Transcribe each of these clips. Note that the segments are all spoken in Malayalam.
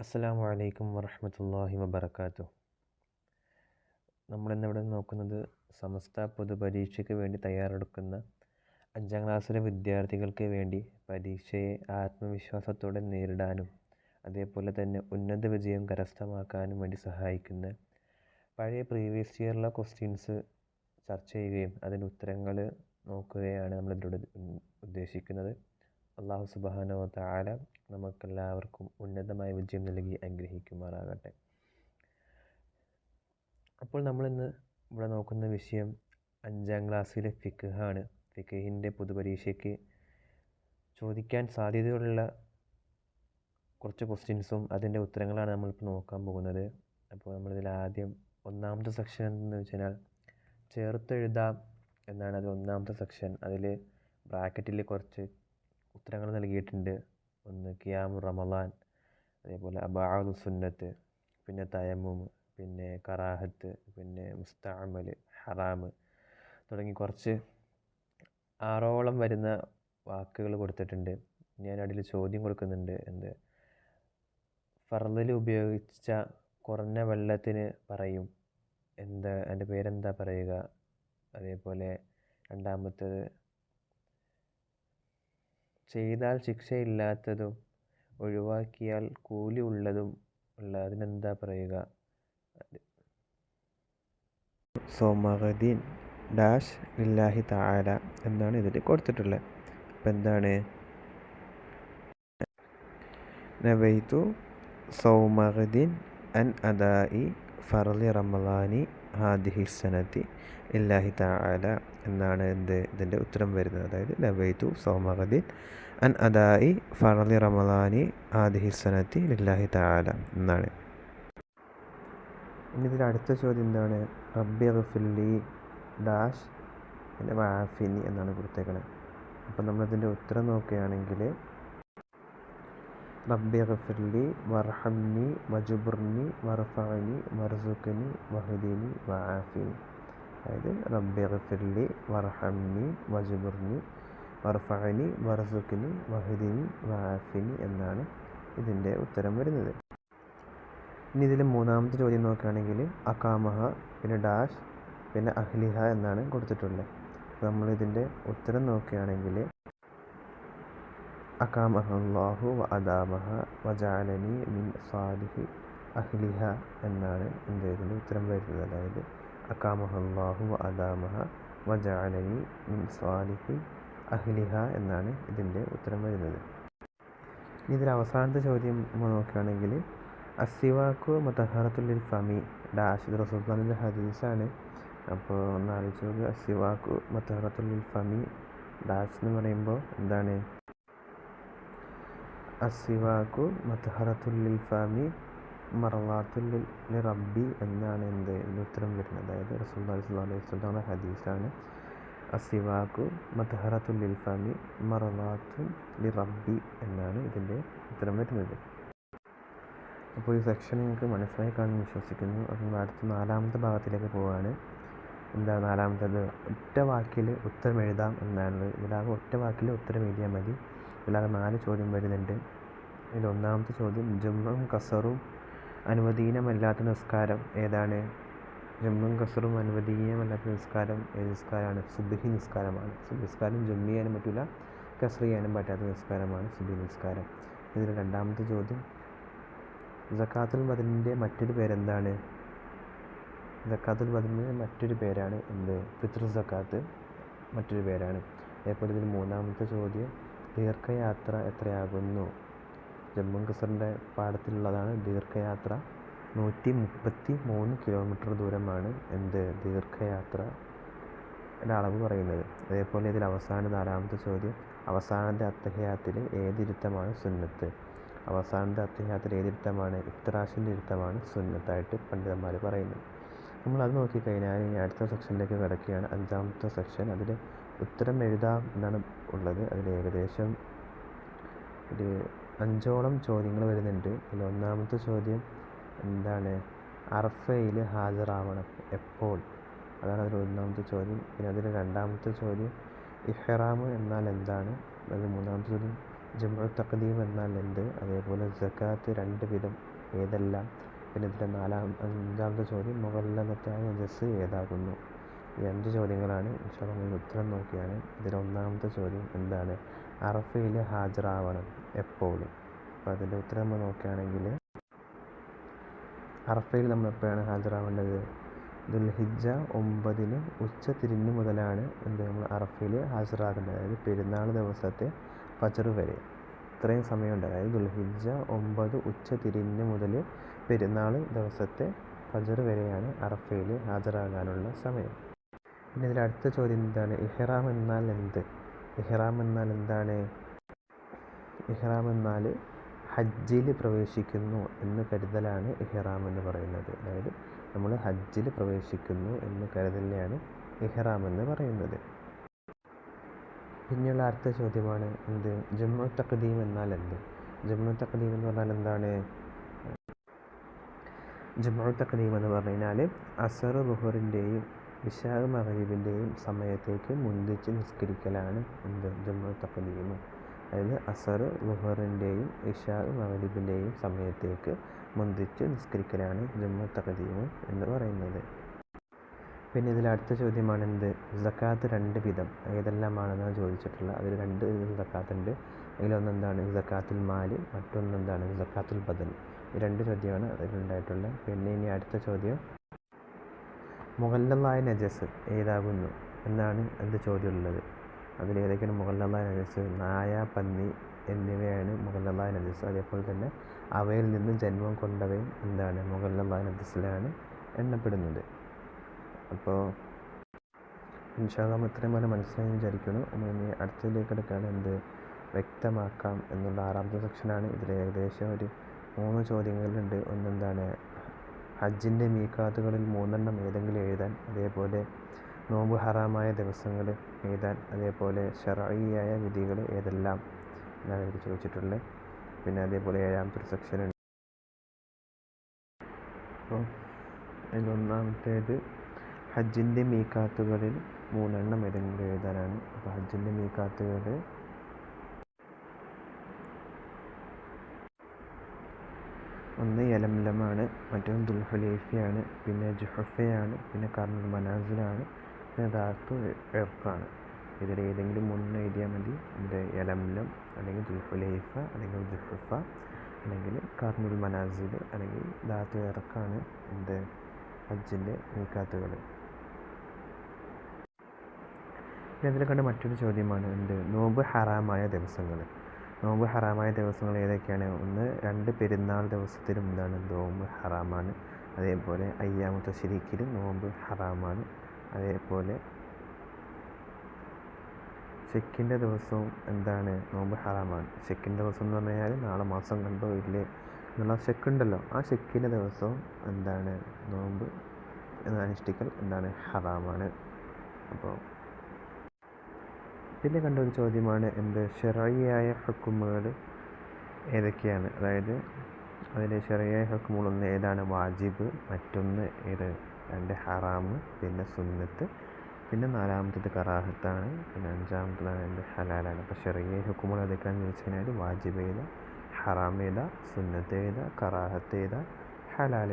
അസ്സലാമു അലൈക്കും വറഹ്മത്തുള്ളാഹി വബർക്കാത്തു നമ്മളിന്നിവിടെ നോക്കുന്നത് സമസ്ത പൊതുപരീക്ഷയ്ക്ക് വേണ്ടി തയ്യാറെടുക്കുന്ന അഞ്ചാം ക്ലാസ്സിലെ വിദ്യാർത്ഥികൾക്ക് വേണ്ടി പരീക്ഷയെ ആത്മവിശ്വാസത്തോടെ നേരിടാനും അതേപോലെ തന്നെ ഉന്നത വിജയം കരസ്ഥമാക്കാനും വേണ്ടി സഹായിക്കുന്ന പഴയ പ്രീവിയസ് ഇയറിലെ ക്വസ്റ്റ്യൻസ് ചർച്ച ചെയ്യുകയും അതിന്റെ ഉത്തരങ്ങൾ നോക്കുകയാണ് നമ്മളിതിലൂടെ ഉദ്ദേശിക്കുന്നത്. അള്ളാഹു സുബ്ഹാനഹു താര നമുക്കെല്ലാവർക്കും ഉന്നതമായ വിജയം നൽകി അനുഗ്രഹിക്കുമാറാകട്ടെ. അപ്പോൾ നമ്മളിന്ന് ഇവിടെ നോക്കുന്ന വിഷയം അഞ്ചാം ക്ലാസ്സിലെ ഫിഖാണ്. ഫിഖഹിന്റെ പൊതുപരീക്ഷയ്ക്ക് ചോദിക്കാൻ സാധ്യതയുള്ള കുറച്ച് ക്വസ്റ്റ്യൻസും അതിന്റെ ഉത്തരങ്ങളാണ് നമ്മളിപ്പോൾ നോക്കാൻ പോകുന്നത്. അപ്പോൾ നമ്മളിതിൽ ആദ്യം ഒന്നാമത്തെ സെക്ഷൻ എന്ന് വെച്ചാൽ ചേർത്തെഴുതാം എന്നാണ് അതിൽ ഒന്നാമത്തെ സെക്ഷൻ അതിൽ ബ്രാക്കറ്റിൽ കുറച്ച് ഉത്തരങ്ങൾ നൽകിയിട്ടുണ്ട്. ഒന്ന് ഖിയാം റമദാൻ അതേപോലെ അബാദു സുന്നത്ത് പിന്നെ തയമ്മും പിന്നെ കറാഹത്ത് പിന്നെ മുസ്താമൽ ഹറാം തുടങ്ങി കുറച്ച് ആറോളം വരുന്ന വാക്കുകൾ കൊടുത്തിട്ടുണ്ട്. ഞാൻ അതിൽ ചോദ്യം കൊടുക്കുന്നുണ്ട് എന്ത്? ഫർദിൽ ഉപയോഗിച്ച കുറഞ്ഞ വെള്ളത്തിന് പറയും. എന്താ? അതിന്റെ പേരെന്താ പറയുക? അതേപോലെ രണ്ടാമത്തേത് ചെയ്താൽ ശിക്ഷയില്ലാത്തതും ഒഴിവാക്കിയാൽ കൂലി ഉള്ളതും ഉള്ള അതിനെന്താ പറയുക? സോമഹദീൻ ഡാഷ് ഇല്ലാഹി താല എന്നാണ് ഇതിൽ കൊടുത്തിട്ടുള്ളത്. അപ്പം എന്താണ്? നവൈതു സൗമഹദീൻ അൻ അദായി ഫർലി റമലാനി ഹാദിഹി സനത്തി ഇല്ലാഹി താല എന്നാണ് എന്ത് ഇതിന്റെ ഉത്തരം വരുന്നത്. അതായത് ലബൈത്തു സോമഹദിൻ അൻ അദായി ഫറലി റമദാനി ഹാദിഹി സനത്തി ലില്ലാഹി താല എന്നാണ്. ഇനി ഇതിൽ അടുത്ത ചോദ്യം എന്താണ്? റബ്ബി റഫില്ലി ഡാഷ് എന്റെ വാഫിനി എന്നാണ് കൊടുത്തേക്കണത് അപ്പം നമ്മളിതിന്റെ ഉത്തരം നോക്കുകയാണെങ്കിൽ റബ്ബി വർഹംനി വജുബുർനി വർഫഅനി വർസുഖനി വഹദിനി വആഫിനി. അതായത് റബ്ബി വർഹംനി വജുബുർനി വർഫഅനി വർസുഖനി വഹദിനി വആഫിനി എന്നാണ് ഇതിന്റെ ഉത്തരം വരുന്നത്. ഇനി ഇതിൽ മൂന്നാമത്തെ ചോദ്യം നോക്കുകയാണെങ്കിൽ അക്കാമഹ പിന്നെ ഡാഷ് പിന്നെ അഹ്ലിഹ എന്നാണ് കൊടുത്തിട്ടുള്ളത്. നമ്മൾ ഇതിന്റെ ഉത്തരം നോക്കുകയാണെങ്കിൽ അക്കാമഹ അള്ളാഹു വ അദാമഹ വജാലനി മിൻ സാലിഹി അഹ്ലിഹ എന്നാണ് ഇതിന്റെ ഉത്തരം വരുന്നത്. അതായത് അക്കാമഹ അള്ളാഹു വ അദാമഹ വജാലനി മിൻ സാലിഹി അഹ്ലിഹ എന്നാണ് ഇതിന്റെ ഉത്തരം വരുന്നത്. ഇതിൽ അവസാനത്തെ ചോദ്യം നമ്മൾ നോക്കുകയാണെങ്കിൽ അസിവാക്കു മതഹറത്തുള്ളിൽ ഫമി ഡാഷിദ് റസൂൽഖാനിന്റെ ഹദീസാണ്. അപ്പോൾ ഒന്ന് ആലോചിച്ച് നോക്കുക അസിവാക്കു മതഹറത്തുള്ളിൽ ഫമി ഡാഷ് എന്ന് പറയുമ്പോൾ എന്താണ്? അസിവാക്കു മതഹറത്തുല്ലിൽ ഫാമി മറവാത്തുല്ലിൽ റബ്ബി എന്നാണ് എന്ത് ഉത്തരം വരുന്നത്. അതായത് റസൂൽ അലൈഹി വസ്ലം ഹദീസാണ്. അസിവാക്കു മതഹറത്തുല്ലിൽ ഫാമി മറവാത്തുൽ ലി റബ്ബി എന്നാണ് ഇതിന്റെ ഉത്തരം വരുന്നത്. അപ്പോൾ ഈ സെക്ഷൻ നിങ്ങൾക്ക് മനസ്സിലായി കാണുമെന്ന് വിശ്വസിക്കുന്നു. അപ്പോൾ അടുത്ത നാലാമത്തെ ഭാഗത്തിലേക്ക് പോവുകയാണ്. എന്താ നാലാമത്തേത്? ഒറ്റ വാക്കിൽ ഉത്തരം എഴുതാം എന്നാണ്. ഇതിലാകെ ഒറ്റ വാക്കിൽ ഉത്തരം എഴുതിയാൽ മതി. ഇതിലാകെ നാല് ചോദ്യം വരുന്നുണ്ട്. ഇതിൽ ഒന്നാമത്തെ ചോദ്യം ജമ്മും കസറും അനുവദീനമല്ലാത്ത നിസ്കാരം ഏതാണ്? ജമ്മും കസറും അനുവദീനമല്ലാത്ത നിസ്കാരം ഏത് നിസ്കാരമാണ്? സുബിഹി നിസ്കാരമാണ്. നിസ്കാരം ജമ്മി ചെയ്യാനും പറ്റില്ല കസർ ചെയ്യാനും പറ്റാത്ത നിസ്കാരമാണ് സുബി നിസ്കാരം. ഇതിൽ രണ്ടാമത്തെ ചോദ്യം ജക്കാത്തുൽ ബദലിന്റെ മറ്റൊരു പേരെന്താണ്? ജക്കാത്തുൽ ബദലിന്റെ മറ്റൊരു പേരാണ് എന്ത്? ഫിത്ർ ജക്കാത്ത് മറ്റൊരു പേരാണ്. അതേപോലെ ഇതിൽ മൂന്നാമത്തെ ചോദ്യം ദീർഘയാത്ര എത്രയാകുന്നു? ജമ്മു കസറിന്റെ പാടത്തിലുള്ളതാണ് ദീർഘയാത്ര. നൂറ്റി മുപ്പത്തി മൂന്ന് കിലോമീറ്റർ ദൂരമാണ് എന്ത് ദീർഘയാത്ര അളവ് പറയുന്നത്. അതേപോലെ ഇതിൽ അവസാന നാലാമത്തെ ചോദ്യം. അവസാനത്തെ അത്തഹയാത്തിൽ ഏതിരുത്തമാണ് സുന്നത്ത്? അവസാനത്തെ അത്തഹ്യാത്തിൽ ഏതിരുത്തമാണ് ഇഫ്തറാഷിന്റെ ഇരുത്തമാണ് സുന്നത്തായിട്ട് പണ്ഡിതന്മാർ പറയുന്നത്. നമ്മൾ അത് നോക്കിക്കഴിഞ്ഞാൽ ഇനി അടുത്ത സെക്ഷനിലേക്ക് കിടക്കുകയാണ്. അഞ്ചാമത്തെ സെക്ഷൻ അതിൽ ഉത്തരം എഴുതാം എന്നാണ് ഉള്ളത്. അതിൽ ഏകദേശം ഒരു അഞ്ചോളം ചോദ്യങ്ങൾ വരുന്നുണ്ട്. അതിൽ ഒന്നാമത്തെ ചോദ്യം എന്താണ്? അർഫയിൽ ഹാജരാവണം എപ്പോൾ? അതാണ് അതിൽ ഒന്നാമത്തെ ചോദ്യം. പിന്നെ അതിൽ രണ്ടാമത്തെ ചോദ്യം ഇഹ്റാം എന്നാൽ എന്താണ്? അത് മൂന്നാമത്തെ ചോദ്യം ജമു തഖദീം എന്നാൽ എന്ത്? അതേപോലെ ജക്കാത്ത് രണ്ട് വിധം ഏതെല്ലാം? പിന്നെ ഇതിന്റെ നാലാം അഞ്ചാമത്തെ ചോദ്യം മുഗല്ലതായ ജസ് ഏതാകുന്നു? ഈ അഞ്ച് ചോദ്യങ്ങളാണ്. ഇൻഷാ നിങ്ങൾ ഉത്തരം നോക്കിയാണ് ഇതിൽ ഒന്നാമത്തെ ചോദ്യം എന്താണ്? അറഫയിൽ ഹാജരാവണം എപ്പോഴും. അപ്പോൾ അതിന്റെ ഉത്തരം നമ്മൾ നോക്കുകയാണെങ്കിൽ അറഫയിൽ നമ്മൾ എപ്പോഴാണ് ഹാജരാവേണ്ടത്? ദുൽഹിജ്ജ ഒമ്പതിന് ഉച്ച തിരിഞ്ഞു മുതലാണ് എന്ത് നമ്മൾ അറഫയിൽ ഹാജരാകേണ്ടത്. അതായത് പെരുന്നാൾ ദിവസത്തെ ഫജർ വരെ. ഇത്രയും സമയമുണ്ട്. അതായത് ദുൽഹിജ്ജ ഒമ്പത് ഉച്ച തിരിഞ്ഞ് മുതൽ പെരുന്നാൾ ദിവസത്തെ ഫജർ വരെയാണ് അറഫയിൽ ഹാജരാകാനുള്ള സമയം. പിന്നെ ഇതിൽ അടുത്ത ചോദ്യം എന്താണ്? ഇഹ്റാം എന്നാൽ എന്ത്? ഇഹ്റാം എന്നാൽ എന്താണ്? ഇഹ്റാം എന്നാൽ ഹജ്ജിൽ പ്രവേശിക്കുന്നു എന്ന് കരുതലാണ് ഇഹ്റാം എന്ന് പറയുന്നത്. അതായത് നമ്മൾ ഹജ്ജിൽ പ്രവേശിക്കുന്നു എന്ന് കരുതലിനെയാണ് ഇഹ്റാം എന്ന് പറയുന്നത്. പിന്നെയുള്ള അടുത്ത ചോദ്യമാണ് എന്ത്? ജമ്മു തഖദീം എന്നാൽ എന്ത്? ജമ്മു തഖദീം എന്ന് പറഞ്ഞാൽ എന്താണ്? ജമ്മു തഖദീം എന്ന് പറഞ്ഞു കഴിഞ്ഞാൽ അസർ ലുഹറിന്റെയും ഇഷാ മഹരീബിന്റെയും സമയത്തേക്ക് മുന്തിച്ച് നിസ്കരിക്കലാണ് എന്ത്? ജമ്മു നിയമം അതായത് അസർ ലുഹറിന്റെയും ഇഷാ മഹരീബിന്റെയും സമയത്തേക്ക് മുന്തിച്ച് നിസ്കരിക്കലാണ് ജമ്മു തഖദീം എന്ന് പറയുന്നത്. പിന്നെ ഇതിൽ അടുത്ത ചോദ്യമാണ് എന്ത്? സക്കാത്ത് രണ്ട് വിധം. ഏതെല്ലാമാണെന്നാണ് ചോദിച്ചിട്ടുള്ളത്. അതിൽ രണ്ട് സക്കാത്ത് ഉണ്ട് അതിലൊന്ന് എന്താണ് സക്കാത്തുൽ മാൽ. മറ്റൊന്ന് എന്താണ് സക്കാത്തുൽ ബദൻ ഈ രണ്ട് ചോദ്യമാണ് അതിലുണ്ടായിട്ടുള്ളത്. പിന്നെ ഇനി അടുത്ത ചോദ്യം. മുഗല്ലലായ നജസ് ഏതാകുന്നു എന്നാണ് എന്റെ ചോദ്യമുള്ളത്. അതിൽ ഏതൊക്കെയാണ് മുഗല്ലലായ നജസ്? നായ പന്നി എന്നിവയാണ് മുഗല്ലലായ നജസ്. അതേപോലെ തന്നെ അവയിൽ നിന്നും ജന്മം കൊണ്ടവയും എന്താണ് മുഗല്ലലായ നജസ്സിലാണ് എണ്ണപ്പെടുന്നത്. അപ്പോൾ ഇൻഷാല്ല ഇത്രയും പോലെ മനസ്സിലായി വിചാരിക്കുന്നു. ഇനി അടുത്തതിലേക്ക് എടുക്കുകയാണ് എന്ത് വ്യക്തമാക്കാം എന്നുള്ള ആറാമത്തെ സെക്ഷനാണ്. ഇതിൽ ഏകദേശം ഒരു മൂന്ന് ചോദ്യങ്ങളുണ്ട്. ഒന്നെന്താണ് ഹജ്ജിന്റെ മീക്കാത്തുകളിൽ മൂന്നെണ്ണം ഏതെങ്കിലും എഴുതാൻ അതേപോലെ നോമ്പ് ഹറാമായ ദിവസങ്ങൾ എഴുതാൻ അതേപോലെ ഷറായിയായ വിധികൾ ഏതെല്ലാം എന്നാണ് എനിക്ക് ചോദിച്ചിട്ടുള്ളത്. പിന്നെ അതേപോലെ ഏഴാമത്തെ ഒരു സെക്ഷൻ ഉണ്ട്. അപ്പോൾ അതിലൊന്നാമത്തേത് ഹജ്ജിന്റെ മീക്കാത്തുകളിൽ മൂന്നെണ്ണം ഏതെങ്കിലും എഴുതാനാണ്. അപ്പോൾ ഹജ്ജിന്റെ മീക്കാത്തുകൾ ഒന്ന് യലംലമാണ് മറ്റൊന്ന് ദുൽഹുലൈഫയാണ് പിന്നെ ജുഹഫയാണ് പിന്നെ കർണുൽ മനാസിലാണ് പിന്നെ ദാത്തു എർക്കാണ് ഇതിൽ ഏതെങ്കിലും ഒന്ന് എഴുതിയാൽ മതി. എന്റെ യലംലം അല്ലെങ്കിൽ ദുൽഹുലൈഫ അല്ലെങ്കിൽ ജുഹഫ അല്ലെങ്കിൽ കർണുൽ മനാസിൽ അല്ലെങ്കിൽ ദാത്തു എർക്കാണ് എന്റെ ഹജ്ജിന്റെ നീക്കാത്തുകൾ പിന്നെ കണ്ട മറ്റൊരു ചോദ്യമാണ് എന്ത്? നോമ്പ് ഹറാമായ ദിവസങ്ങൾ. നോമ്പ് ഹറാമായ ദിവസങ്ങൾ ഏതൊക്കെയാണ്? ഒന്ന് രണ്ട് പെരുന്നാൾ ദിവസത്തിലും എന്താണ് നോമ്പ് ഹറാമാണ്. അതേപോലെ അയ്യാമത്തെ ശരിക്കിലും നോമ്പ് ഹറാമാണ്. അതേപോലെ ചെക്കിന്റെ ദിവസവും എന്താണ്? നോമ്പ് ഹറാമാണ്. ചെക്കിന്റെ ദിവസം എന്ന് പറഞ്ഞു കഴിഞ്ഞാൽ നാളെ മാസം കണ്ടോ? ഇല്ലേ? എന്നുള്ള ചെക്കുണ്ടല്ലോ ആ ചെക്കിന്റെ ദിവസവും എന്താണ്? നോമ്പ് അനുഷ്ഠിക്കൽ എന്താണ്? ഹറാമാണ്. അപ്പോൾ പിന്നെ കണ്ട ഒരു ചോദ്യമാണ് എന്ത്? ഷെറയായ ഹക്കുമുകൾ ഏതൊക്കെയാണ്? അതായത് അതിൽ ഷെറയായ ഹക്കുമുകളൊന്ന് ഏതാണ്? വാജിബ് മറ്റൊന്ന് ഏത്? രണ്ട് ഹറാമ് പിന്നെ സുന്നത്ത് പിന്നെ നാലാമത്തത് കറാഹത്താണ് പിന്നെ അഞ്ചാമത്തതാണ് എന്റെ ഹലാലാണ്. അപ്പോൾ ഷെറിയ ഹുക്കുമുകൾ ഏതൊക്കെയാണെന്ന് ചോദിച്ചു കഴിഞ്ഞാൽ വാജിബ് ചെയ്ത ഹറാം ചെയ്ത സുന്നത്ത് ചെയ്ത കറാഹത്ത് ചെയ്ത ഹലാൽ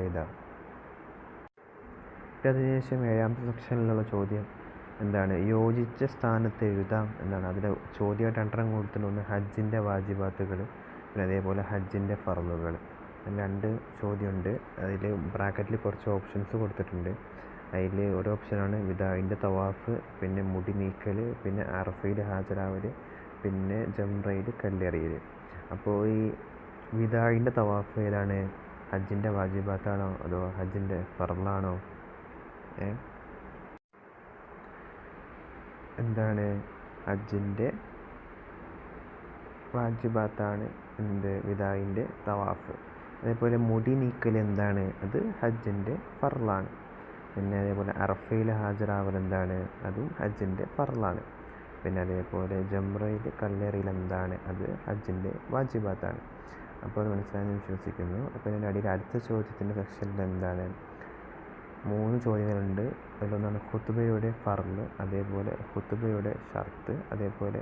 അതിനുശേഷം ഏഴാമത്തെ സെക്ഷനിലുള്ള ചോദ്യം എന്താണ് യോജിച്ച സ്ഥാനത്ത് എഴുതാം എന്നാണ്. അതിൽ ചോദ്യമായിട്ട് രണ്ടെണ്ണം കൊടുത്തിട്ടുണ്ട്. ഒന്ന് ഹജ്ജിന്റെ വാജിബാത്തുകൾ പിന്നെ അതേപോലെ ഹജ്ജിന്റെ ഫറലുകൾ രണ്ട് ചോദ്യമുണ്ട്. അതിൽ ബ്രാക്കറ്റിൽ കുറച്ച് ഓപ്ഷൻസ് കൊടുത്തിട്ടുണ്ട്. അതിൽ ഒരു ഓപ്ഷനാണ് വിതാവിന്റെ തവാഫ് പിന്നെ മുടി നീക്കൽ പിന്നെ അറഫയിൽ ഹാജരാവൽ പിന്നെ ജംറയിൽ കല്ലെറിയൽ. അപ്പോൾ ഈ വിതാവിന്റെ തവാഫ് ഏതാണ്? ഹജ്ജിന്റെ വാജിബാത്താണോ? അതോ ഹജ്ജിന്റെ ഫറലാണോ ഏ? എന്താണ്? ഹജ്ജിന്റെ വാജിബാത്താണ് എന്ത്? വിദായിന്റെ തവാഫ്. അതേപോലെ മുടി നീക്കൽ എന്താണ്? അത് ഹജ്ജിന്റെ ഫർളാണ്. പിന്നെ അതേപോലെ അറഫയിൽ ഹാജരാവൽ എന്താണ്? അതും ഹജ്ജിന്റെ ഫർളാണ്. പിന്നെ അതേപോലെ ജംറയിൽ കല്ലേറിയിൽ എന്താണ്? അത് ഹജ്ജിന്റെ വാജിബാത്താണ്. അപ്പോൾ അത് മനസ്സിലായെന്ന് വിശ്വസിക്കുന്നു. അപ്പോൾ ഇതിന്റെ അടിയിൽ അടുത്ത ചോദ്യത്തിന്റെ സെക്ഷനിൽ എന്താണ്? മൂന്ന് ചോദ്യങ്ങളുണ്ട്. അതിലൊന്നാണ് ഖുത്ബയുടെ ഫർൾ അതേപോലെ ഖുത്ബയുടെ ഷർത്ത് അതേപോലെ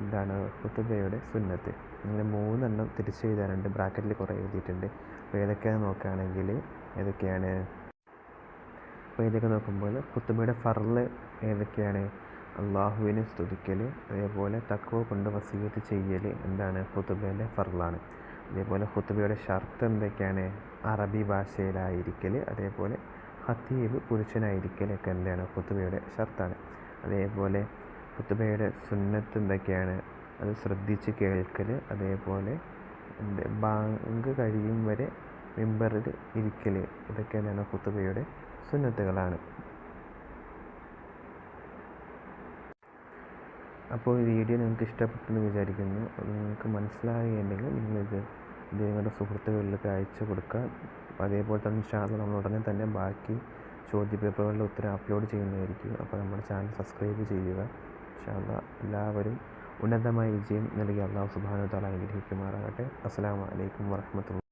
എന്താണ് ഖുത്ബയുടെ സുന്നത്ത്. ഇങ്ങനെ മൂന്നെണ്ണം തിരിച്ച് എഴുതാനുണ്ട് ബ്രാക്കറ്റിൽ കുറേ എഴുതിയിട്ടുണ്ട്. അപ്പോൾ ഏതൊക്കെയാണെന്ന് നോക്കുകയാണെങ്കിൽ ഏതൊക്കെയാണ്? അപ്പോൾ ഇതൊക്കെ നോക്കുമ്പോൾ ഖുത്തുബയുടെ ഫർൾ ഏതൊക്കെയാണ്? അള്ളാഹുവിനെ സ്തുതിക്കൽ അതേപോലെ തക്കവ കൊണ്ട് വസീയത്ത് ചെയ്യൽ എന്താണ് ഖുത്തുബയുടെ ഫർളാണ്. അതേപോലെ ഖുത്തുബയുടെ ഷർത്ത് എന്തൊക്കെയാണ്? അറബി ഭാഷയിലായിരിക്കൽ അതേപോലെ ഹത്തീബ് പുരുഷനായിരിക്കലൊക്കെ എന്താണ്? ഖുത്തുബയുടെ ഷർത്താണ് അതേപോലെ ഖുത്തുബയുടെ സുന്നത്ത് എന്തൊക്കെയാണ്? അത് ശ്രദ്ധിച്ച് കേൾക്കൽ അതേപോലെ എന്ത്? ബാങ്ക് കഴിയും വരെ മെമ്പറിൽ ഇരിക്കൽ ഇതൊക്കെ എന്താണ്? ഖുത്തുബയുടെ സുന്നത്തുകളാണ്. അപ്പോൾ ഈ വീഡിയോ നിങ്ങൾക്ക് ഇഷ്ടപ്പെട്ടെന്ന് വിചാരിക്കുന്നു. അത് നിങ്ങൾക്ക് മനസ്സിലായിട്ടുണ്ടെങ്കിൽ നിങ്ങളിത് ഇത് നിങ്ങളുടെ സുഹൃത്തുക്കളിലൊക്കെ അയച്ചു കൊടുക്കുക. അതേപോലെ തന്നെ ഇൻഷാല്ല നമ്മൾ ഉടനെ തന്നെ ബാക്കി ചോദ്യ പേപ്പറുകളുടെ ഉത്തരം അപ്ലോഡ് ചെയ്യുന്നതായിരിക്കും. അപ്പോൾ നമ്മുടെ ചാനൽ സബ്സ്ക്രൈബ് ചെയ്യുക. ഇൻഷാല്ല എല്ലാവരും ഉന്നതമായ വിജയം നൽകി. അള്ളാഹു സുബാനു താല അനുഗ്രഹിക്കുമാറാകട്ടെ. അസ്സാം വലൈക്കും വാഹമത്തുള്ള